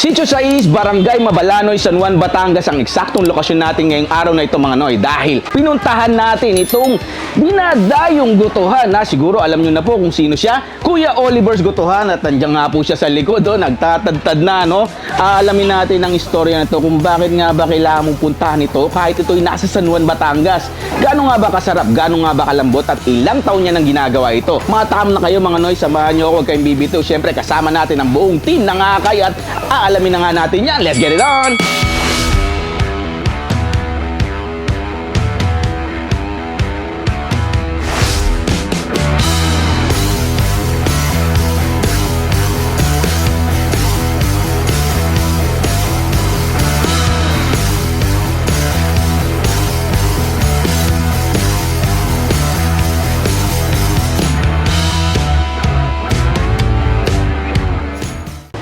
Sitio 6, Barangay Mabalanoy, San Juan, Batangas ang eksaktong lokasyon natin ngayong araw na ito mga noy dahil pinuntahan natin itong dinadayong gutuhan. Na siguro alam nyo na po kung sino siya. Kuya Oliver's Gutuhan at nandiyan nga po siya sa likod oh, nagtatadtad na no? Aalamin natin ang istorya na to kung bakit nga ba kailangan mong puntahan ito kahit ito'y nasa San Juan, Batangas. Gaano nga ba kasarap, gaano nga ba kalambot at ilang taon niya nang ginagawa ito? Matakam na kayo mga noy, samahan nyo ako huwag kayong bibito Siyempre kasama natin ang buong team ng Akay at aalamin na nga natin yan Let's get it on!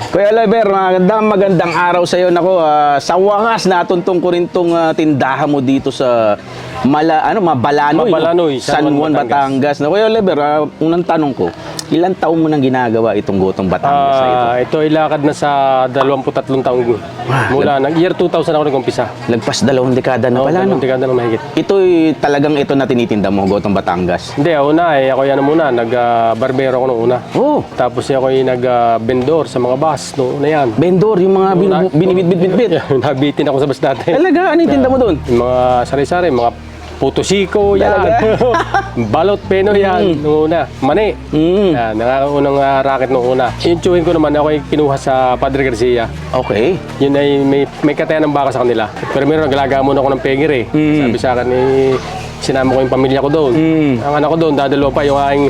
Kuya Lever, magandang magandang araw sa iyo. Nako, ah, sa wakas natuntong ko rin tong ah, tindahan mo dito sa Mala, ano, Mabalanoy, Mabalanoy, San Juan, Batangas. Na Kuya Lever, ah, unang tanong ko, ilang taon mo nang ginagawa itong gotong Batangas na ito? Ah, ito ay lakad na sa 23 taong mula ng year 2000 ako nag-umpisa. Lagpas dalawang dekada na Oo, pala, no? dalawang dekada na mahigit. Ito'y talagang ito na tinitinda mo, gotong Batangas. Hindi, una eh, ako yan muna, nag-barbero ako nung una. Oh, Tapos ako yung nag-vendor sa mga bus, no, na yan. vendor, yung mga Una- binu- binibit-bit-bit. Nabitin ako sa bus dati. Talaga, ano yung tinda mo doon? Yung mga sari-sari, mga putosiko, yan. Balot peno yan, nung una. Mani. Mm. Yan, nakakaunang uh, racket nung una. Yung chewing ko naman, ako ay kinuha sa Padre Garcia. Okay. Yun ay may, may katayan ng baka sa kanila. Pero meron, naglalaga muna ako ng pegir eh. Mm. Sabi sa akin, eh, sinama ko yung pamilya ko doon. Mm. Ang anak ko doon, dadalawa pa yung aking,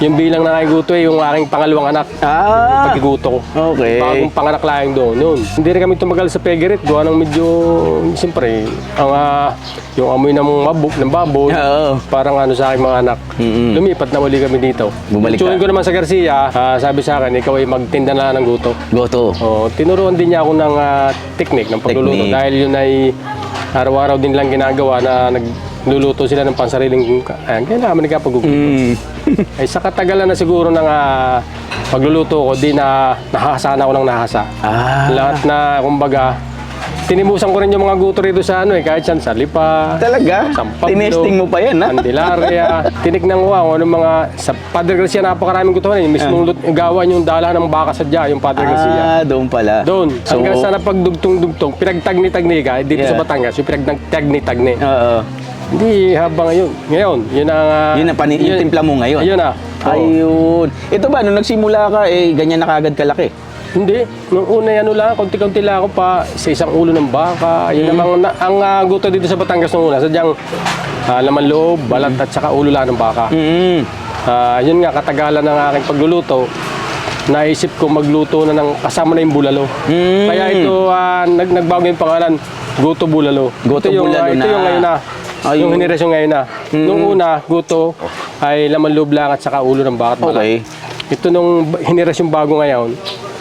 yung bilang na guto eh, yung aking pangalawang anak. Ah, Pagkiguto ko. okay. Bagong panganak lang doon. Yun. Hindi rin kami tumagal sa pegirit. Gawa ng medyo, siyempre, ang, ah, yung amoy ng, mabuk, ng baboy. Oo. Parang ano sa aking mga anak. Mm-mm. Lumipat na uli kami dito. Bumalik ka. Tsuhin ko naman sa Garcia, ah, sabi sa akin, ikaw ay magtinda na ng guto. Goto. Oh, tinuruan din niya ako ng ah, technique ng pagluluto Technique. dahil yun ay araw-araw din lang ginagawa na nagluluto sila ng pansariling ayan, kaya naman nagkapagugutom. Mm. Ay sa katagalan na siguro ng ah, pagluluto ko, di na nahasa na ako ng nahasa. Ah. Lahat na, kumbaga, tinimusan ko rin yung mga guto rito sa ano eh, kahit saan, sa Lipa, Talaga? San Pablo, Tinesting mo pa yan, ha? Candelaria. Tinignan ko ako mga, sa Padre Garcia napakaraming gutuhan eh. Mismong lut- gawa yung dala ng baka sadya, yung Padre Garcia. Ah, doon pala. Doon. So, Hanggang sa napagdugtong-dugtong, pinagtagni-tagni ka, eh, dito Yeah. sa Batangas, yung pinagtagni-tagni. Oo. Hindi, habang ngayon. Ngayon, yun ang... ah, Yun ang pani- yung timpla mo ngayon? Ayun na. Oo. Ayun. Ito ba, nung nagsimula ka, eh, ganyan na kagad kalaki? Hindi. Nung una, ano lang, konti-konti lang ako pa sa isang ulo ng baka. Yun namang, na, ang ah, gusto dito sa Batangas nung una, sadyang ah, laman loob, balat at saka ulo lang ng baka. Mm. Ah, yun nga, katagalan ng aking pagluluto, naisip ko magluto na ng kasama na yung bulalo. Mm. Kaya ito, ah, nag, nagbago yung pangalan, Guto Bulalo. Goto ito yung, Bulalo ah, ito na. yung ngayon na. Ayun. Yung henerasyon ngayon na. Nung una, Guto ay laman loob lang at saka ulo ng bakat balat. Okay. Ito nung henerasyon bago ngayon,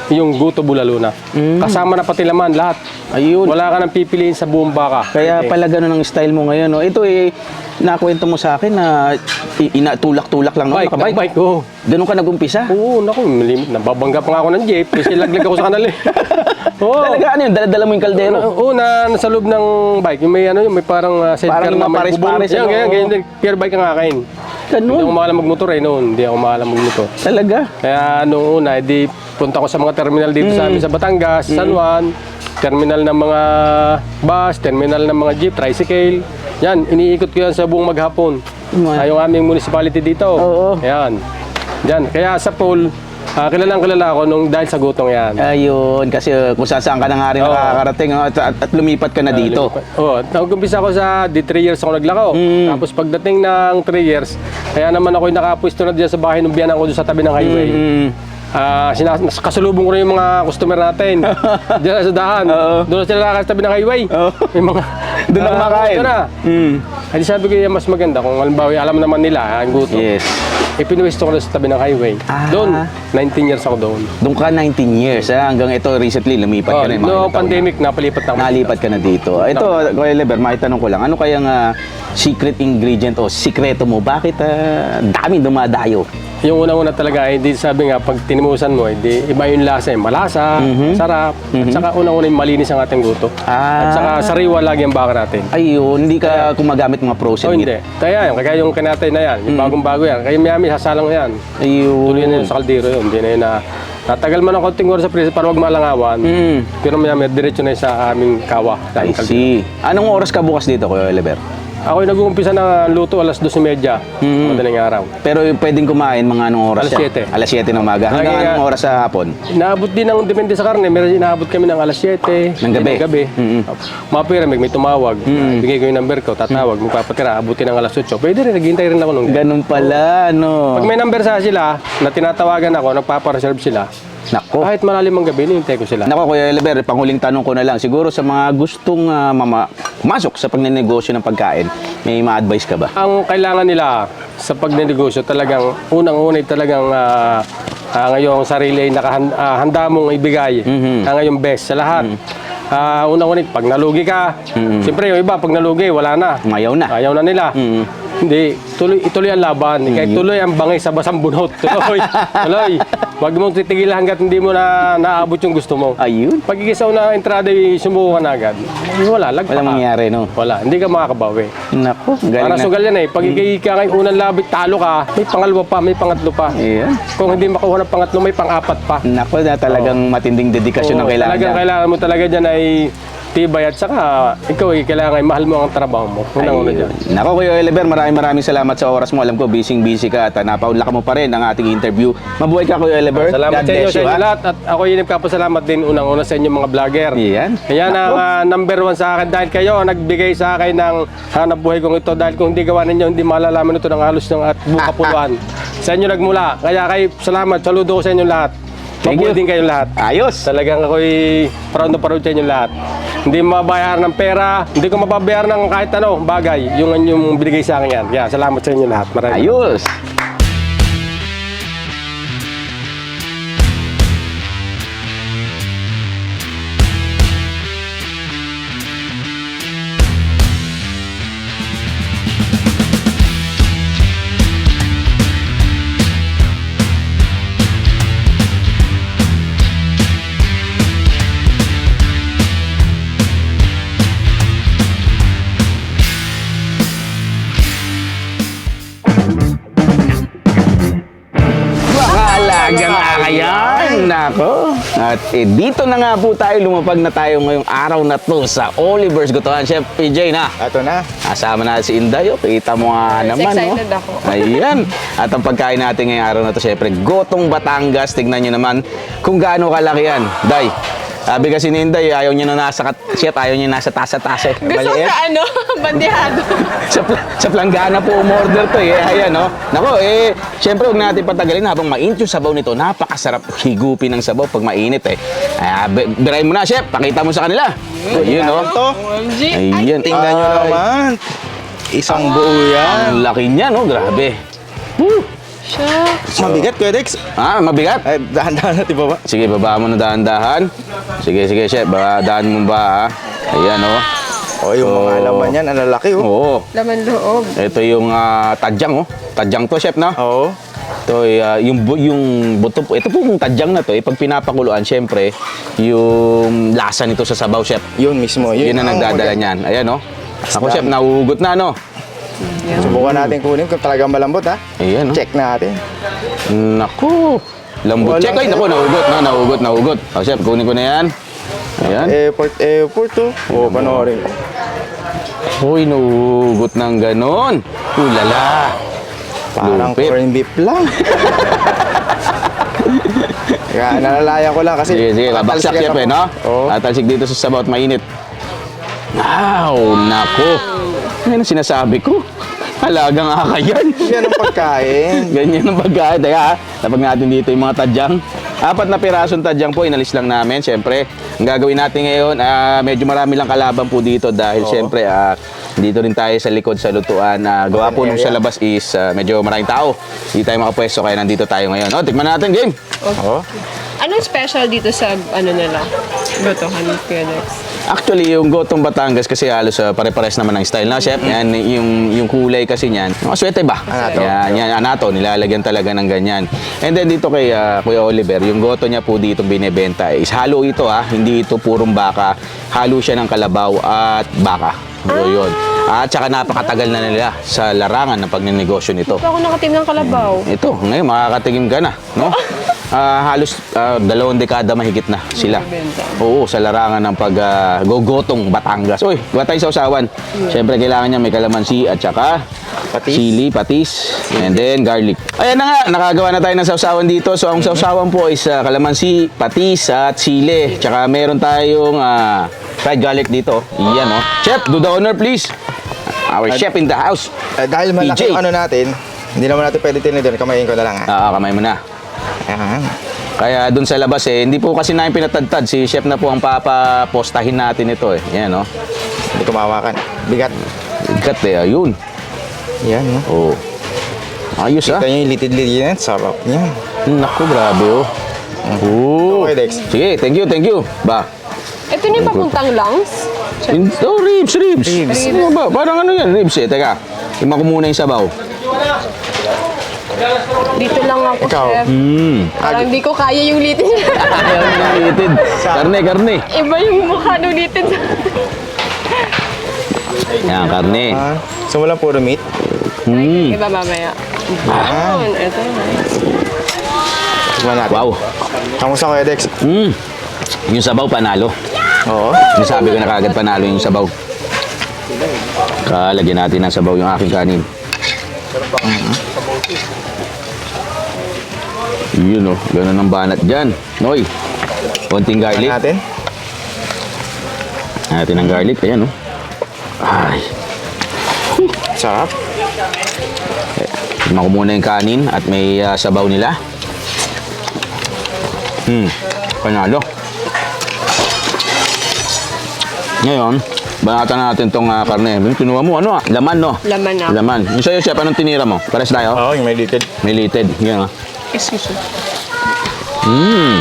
yung Guto Bulalo na. Kasama na pati laman, lahat. Ayun. Wala ka nang pipiliin sa buong baka. Kaya Eh, pala ganun ang style mo ngayon. No? Ito eh, nakwento mo sa akin na inatulak-tulak lang. No? Bike, Nakabike. bike, oo. Ganun ka nag-umpisa? Oo, naku. Nababangga pa nga ako ng jeep kasi laglag ako sa kanal eh. Oo. Talaga, ano yun? Dala-dala mo yung kaldero? Oo, na nasa loob ng bike. Yung may ano, yung may parang uh, sidecar Parang na may bubong. Yan, ano? ganyan, ganyan din. Pure bike ang akin. Hindi Ganun? ako maalam magmotor eh noon. Hindi ako maalam magmotor. Talaga? Kaya noong una, edi punta ko sa mga terminal dito sa amin sa Batangas, San Juan, terminal ng mga bus, terminal ng mga jeep, tricycle. Yan, iniikot ko yan sa buong maghapon. Mga- Ay, yung aming municipality dito. Oo. Yan. Yan. Kaya sa pool, ah, kilalang kilala ako nung dahil sa gutong yan. Ayun, kasi uh, kung saan ka na nga rin Oo. nakakarating at, at, at lumipat ka na dito. Oo, oh, nag-umpisa ako sa di 3 years ako naglako. Mm. Tapos pagdating ng 3 years, kaya naman ako nakapwesto na diyan sa bahay ng biyanan ko doon sa tabi ng highway. Mm. Ah, sinas kasalubong ko rin yung mga customer natin. diyan sa dahan. Oo. Doon sila nakakasa tabi ng highway. Oo. Yung mga Doon ako Ah, makain. ito na. Mm. Ay, di sabi ko yung mas maganda kung halimbawa alam naman nila ang gusto. Yes. Eh pinwesto ko na sa tabi ng highway. Ah. Doon, 19 years ako doon. Doon ka 19 years, ha? hanggang ito recently lumipat Oh, ka na yung mga no taon pandemic, napalipat na ako. na. Nalipat ka na dito. Ito, Kuya Leber, maitanong ko lang, ano kayang ah, secret ingredient o sikreto mo? Bakit ah, daming dumadayo? Yung unang-una talaga, eh, di sabi nga, pag tinimusan mo, hindi iba yung lasa, eh, malasa, sarap, at saka unang-una yung malinis ang ating guto. Ah. At saka sariwa lagi ang baka natin. Ayun, hindi ka kumagamit mga frozen Oh, meat. hindi. Kaya yan, kaya yung kanatay na yan, yung bagong-bago yan. Kaya mayami, sasalang yan. Ayun. Tuloy na yun sa kaldero yun. Hindi na yun na tatagal man ng konting oras sa presa para wag malangawan. Mm. Pero mayami, diretso na yun sa aming kawa. sa I aming kaldero. see. Anong oras ka bukas dito, Kuya Oliver? Ako yung nag-uumpisa ng luto alas 12.30, Mm. madaling araw. Pero pwedeng kumain mga anong oras Alas yan? 7. Alas 7 ng umaga. Hanggang nga- anong oras sa hapon? Inaabot din ng, depende sa karne, meron inaabot kami ng alas 7. Ng gabi? Ng gabi. Mm-mm. Mga pyramid, may tumawag. Bigay ko yung number ko, tatawag, magpapatira, abutin ng alas 8. Pwede rin, naghihintay rin ako nung Ganun pala, no? Pag may number sa sila, na tinatawagan ako, nagpapareserve sila, Nako. kahit malalim ang gabi, nihintay ko sila. Nako, Kuya Oliver, panghuling tanong ko na lang. Siguro sa mga gustong ah, mama, pumasok sa pagnenegosyo ng pagkain, may ma-advise ka ba? Ang kailangan nila sa pagnenegosyo, talagang unang-unay talagang ah, ah, ngayong sarili ay nakahanda handa mong ibigay. Mhm. Ang ngayong best sa lahat. Ah, unang-unay, pag nalugi ka, Mhm. siyempre yung iba, pag nalugi, wala na. Mayaw na. Ayaw na nila. Mhm. Hindi, tuloy, ituloy ang laban. Kahit tuloy ang bangay sa basang bunot. Tuloy, tuloy. Huwag mong titigilan hanggat hindi mo na naabot yung gusto mo. Ayun. Pag ikisaw na entrada, sumuko ka na agad. Wala, lagpa Walang mangyari, no? Wala, hindi ka makakabawi. Nako, galing Para na. sugal yan eh. Pag mm. ka ngayon unang labit, talo ka, may pangalawa pa, may pangatlo pa. Ayan. Kung hindi makuha ng pangatlo, may pang-apat pa. Nako, na talagang matinding dedikasyon Oo, ang kailangan talagang kailangan mo talaga dyan ay tibay at saka ikaw ay kailangan ay mahal mo ang trabaho mo. Unang-una dyan. Ayun. Nako, Kuya Oliver, maraming maraming salamat sa oras mo. Alam ko, busy-busy ka at uh, napaunlak mo pa rin ang ating interview. Mabuhay ka, Kuya Oliver. Salamat God sa inyo, sa inyo ha? lahat. At ako yung nagpapasalamat din unang-una sa inyo mga vlogger. Yan. Yan ang ah, number one sa akin dahil kayo ang nagbigay sa akin ng hanap buhay kong ito dahil kung hindi gawa ninyo, hindi malalaman ito ng halos ng at buong kapuluan. sa inyo nagmula. Kaya kay salamat, saludo ko sa inyo lahat. Thank Mabuhay you. din kayong lahat. Ayos. Talagang ako'y proud na proud sa inyo lahat. Hindi mababayaran ng pera, hindi ko mababayaran ng kahit ano bagay. Yung yung binigay sa akin yan. Kaya salamat sa inyo lahat. Maraming Ayos. At eh, dito na nga po tayo, lumapag na tayo ngayong araw na to sa Oliver's Gotohan. Chef PJ na. Ato na. Kasama na si Inday. oh. Kita mo nga Yes, naman. excited no? ako. Ayan. At ang pagkain natin ngayong araw na to, syempre, Gotong Batangas. Tignan nyo naman kung gaano kalaki yan. Day, sabi kasi ni Inday, ayaw niya na nasa, kat- chef, ayaw niya nasa tasa-tasa. Gusto ko sa ano, bandihado. sa, pla- sa planggana po umorder to eh. Ayan, no? Nako, eh, syempre huwag natin patagalin habang mainit yung sabaw nito. Napakasarap higupin ng sabaw pag mainit eh. Ay, b- birahin mo na, chef. Pakita mo sa kanila. Ayun, no? Ito. OMG. Ayan. Tingnan nyo Ay, naman. Isang buo yan. Ang laki niya, no? Grabe. Siya. Mabigat, Kuya Dex. Ah, mabigat. Ay, dahan-dahan natin baba. Sige, baba mo na dahan-dahan. Sige, sige, chef. Baba, dahan mo ba, ha? Ayan, oh. O, yung mga Oh. laman yan, ang lalaki, oh. Oo. Laman loob. Ito yung ah, tadyang, oh. Tadyang to, chef, no? Oo. Ito, uh, yung, bu- yung buto po, ito po yung tadyang na to, eh, pag pinapakuluan, syempre, yung lasa nito sa sabaw, chef. Yun mismo. Yun, Yun, ang nagdadala niyan. Ayan, no? Ako, chef, nauugot na, no? Subukan natin kunin kung talagang malambot, ha? Ayan, no? Check natin. Naku. Lambot. Wala, Check, ay, naku, nauugot, no? Nauugot, nauugot. O, chef, kunin ko na yan. Ayan. Airport, airport, oh. O, panoorin. Uy, nauugot ng ganon. Ulala. Parang Lupit. corned beef lang. Kaya nalalaya ko lang kasi Sige, sige. Tatalsikan chef, eh, no? Oo. Tatalsik dito sa sabaw at mainit. Wow, nako. Yan ang sinasabi ko. Halagang akayan. Yan ang pagkain. Ganyan ang pagkain. Teka, ha? tapag natin dito yung mga tadyang. Apat na pirasong tadyang po, inalis lang namin. Siyempre, ang gagawin natin ngayon, ah, medyo marami lang kalaban po dito dahil siyempre, ah, dito rin tayo sa likod sa lutuan. Ah, gawa po nung sa labas is ah, medyo maraming tao. Hindi tayo makapwesto kaya nandito tayo ngayon. O, tikman natin, game. Oo. Anong special dito sa ano nila? Gotohan Phoenix. Actually, yung gotong Batangas kasi halos uh, pare-pares naman ng style na, chef. Yan, yung, yung kulay kasi niyan. Mga swete ba? Anato. Yan, yan, anato. Nilalagyan talaga ng ganyan. And then dito kay ah, Kuya Oliver, yung goto niya po dito binebenta is halo ito ha. Hindi ito purong baka. Halo siya ng kalabaw at baka. So, yun. At saka napakatagal na nila sa larangan ng pagnenegosyo nito. Ito ako nakatim ng kalabaw. Ito, ngayon makakatingin ka na, no? Ah, halos ah, dalawang dekada mahigit na sila. Oo, sa larangan ng pag-gogotong Batangas. Uy, gawa tayo sa usawan. Siyempre, kailangan niya may kalamansi at saka Patis. chili, patis, and then garlic. Ayan na nga, nakagawa na tayo ng sausawan dito. So, ang sausawan po is ah, kalamansi, patis, at chili. Tsaka meron tayong ah, fried garlic dito. Iyan, oh. Chef, do the honor, please. Our chef in the house. Eh, dahil malaki ano natin, hindi naman natin pwede tinidor. Kamayin ko na lang ha. Ah, kamay mo na. Ayan. Kaya doon sa labas eh, hindi po kasi namin pinatadtad. Si chef na po ang papapostahin natin ito eh. Yan, no? Hindi kumawakan. Bigat. Ikat eh, ayun. Yan, no? Oo. Ayos ah. Ito yung litid-litid yan. Sarap yan. Naku, grabe oh. Oo. Okay, Dex. Sige, thank you, thank you. Ba? Ito na yung papuntang lungs. Ito, ribs, ribs. Ribs. Ano ba? Parang ano yan, ribs eh. Teka, ima ko muna yung sabaw. Dito lang ako, Ikaw. chef. Hmm. Parang hindi ko kaya yung. Ayaw litid. Karne, karne. Iba yung mukha ng litin. Yan, karne. Ah, so walang puro meat. Hmm. Iba mamaya. Ah. Ayun, ito. Tignan natin. Wow. Kamusta ko, Dex? Hmm. Yung sabaw, panalo. Oo. Yung sabi ko na kagad panalo yung sabaw. Kalagyan natin ng sabaw yung aking kanin. Yun o, ganun ang banat dyan. Noy, konting garlic. natin. Natin ang garlic, ayan o. Ay, Sarap. tignan ko muna yung kanin at may ah, sabaw nila. Hmm, panalo. Ngayon, banatan natin tong ah, karne. Yung Kinuha mo, ano ah? Laman, no? Laman na. Laman. Yung sa'yo, chef, anong tinira mo? Pares tayo? Oo, yung may litid. May litid. Yan ah. Excuse me. Mm.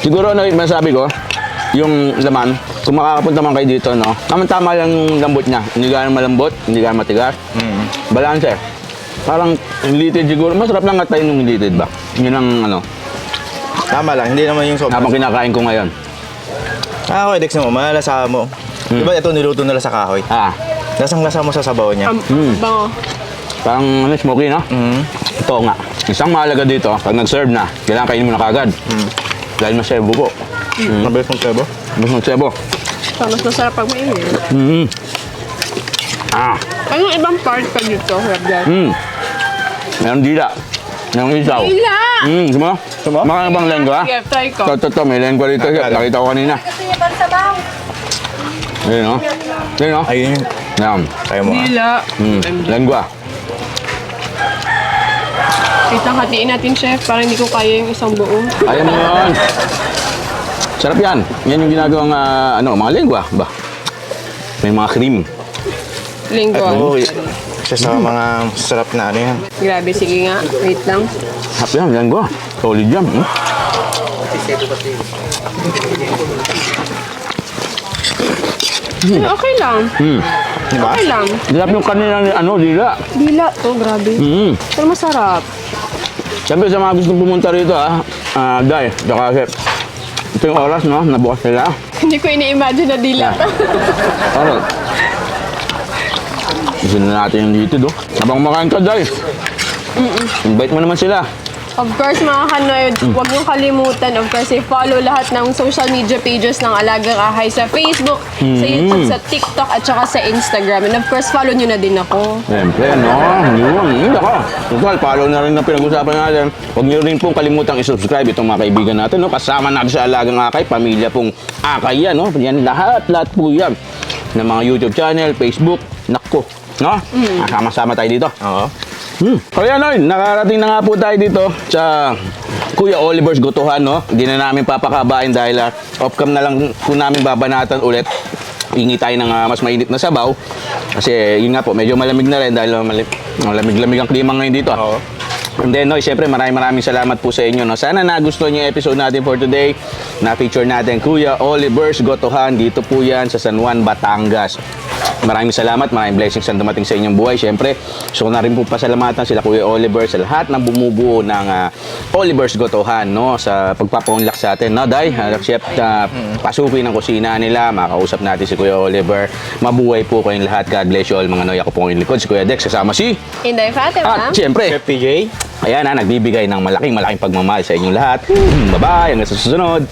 Siguro ano yung masabi ko, yung laman, kung makakapunta man kayo dito, no, tama-tama lang yung lambot niya. Hindi gano'ng malambot, hindi gano'ng matigas. Mm. Balance. Parang yung litid siguro, masarap lang nga tayo yung litid ba? Yun ang ano, Tama lang, hindi naman yung sobrang. habang kinakain ko ngayon. Ah, okay, Dex mo, malasa mo. Hmm. Diba ito niluto nila sa kahoy? Ah, Lasang-lasa mo sa sabaw niya. Um, Mm. Bango. Parang ano, smoky, no? Mm. Ito nga. Isang mahalaga dito, pag nag-serve na, kailangan kainin mo na kagad. Mm. Dahil masebo po. Mabilis mong sebo? Mas magsebo. So, mas masarap pag mainit. Mm. Ah. Anong ibang part pa dito, Jan? Mm. Meron dila. Meron isaw. Ila! Mm, sumo? Sumo? Mga bang lengwa? Sige, try ko. Ito, ito. May lengwa dito. Nakita ko kanina. Ayun, no? Ayun, no? Ayun yun. Yan. Kaya mo ah. Dila. Mm. Lengwa. Kita hatiin natin, Chef. Parang hindi ko kaya yung isang buo. Ayaw mo yun. Sarap yan. Yan yung ginagawang, ah, ano, mga lengwa. Ba? May mga cream. Linggo. Oo, isa sa mga sarap na ano yan. Grabe, sige nga. Wait lang. Sarap yan, lengwa. Solid yan. Mm. Eh, Okay lang. Mm. Diba? Okay lang. Sarap yung kanina, ano, dila. Dila to, grabe. Mm. Pero masarap. Siyempre sa mga gustong pumunta rito, ah, ah, Dai, tsaka Chef. Ito yung oras, no? Nabukas sila. Hindi ko ini-imagine na dila to. Alright. Gusto na natin yung litid, oh. Habang kumakain ka, Day. Invite mo naman sila. Of course, mga kanoyd, huwag niyong kalimutan, of course, i-follow lahat ng social media pages ng Alagang Ahay sa Facebook, sa YouTube, sa TikTok, at saka sa Instagram. And of course, follow niyo na din ako. Siyempre, no? Yun. Hindi ako. Total, follow na rin ang pinag-usapan natin. Huwag niyo rin pong kalimutang i-subscribe itong mga kaibigan natin, no? Kasama natin sa Alagang Akay, pamilya pong Akay yan, no? Yan lahat, lahat po yan. Ng mga YouTube channel, Facebook, nakko. No? Sama-sama tayo dito. Oo. Hmm. Kaya Noy, nakarating na nga po tayo dito sa Kuya Oliver's Gotohan, no? Hindi na namin papakabain dahil uh, off-cam na lang po namin babanatan ulit. Ingi tayo ng ah, mas mainit na sabaw. Kasi yun nga po, medyo malamig na rin dahil malamig- malamig-lamig ang klima ngayon dito. Oo. And then, Noy, syempre maraming maraming salamat po sa inyo. No? Sana nagustuhan niyo yung episode natin for today. Na-feature natin Kuya Oliver's Gotohan. Dito po yan sa San Juan, Batangas. Maraming salamat, maraming blessings ang dumating sa inyong buhay. Syempre, gusto ko na rin po pasalamatan sila Kuya Oliver sa lahat ng bumubuo ng ah, Oliver's Gotohan no? sa pagpapaunlak sa atin. No, Day? Uh, chef, ah, pasukin ang kusina nila. Makausap natin si Kuya Oliver. Mabuhay po kayong lahat. God bless you all mga Noy. Ako po ang likod, si Kuya Dex. Kasama si... Inday Fatima. At syempre, Chef PJ? Ayan na, nagbibigay ng malaking malaking pagmamahal sa inyong lahat. Bye-bye, hanggang sa susunod.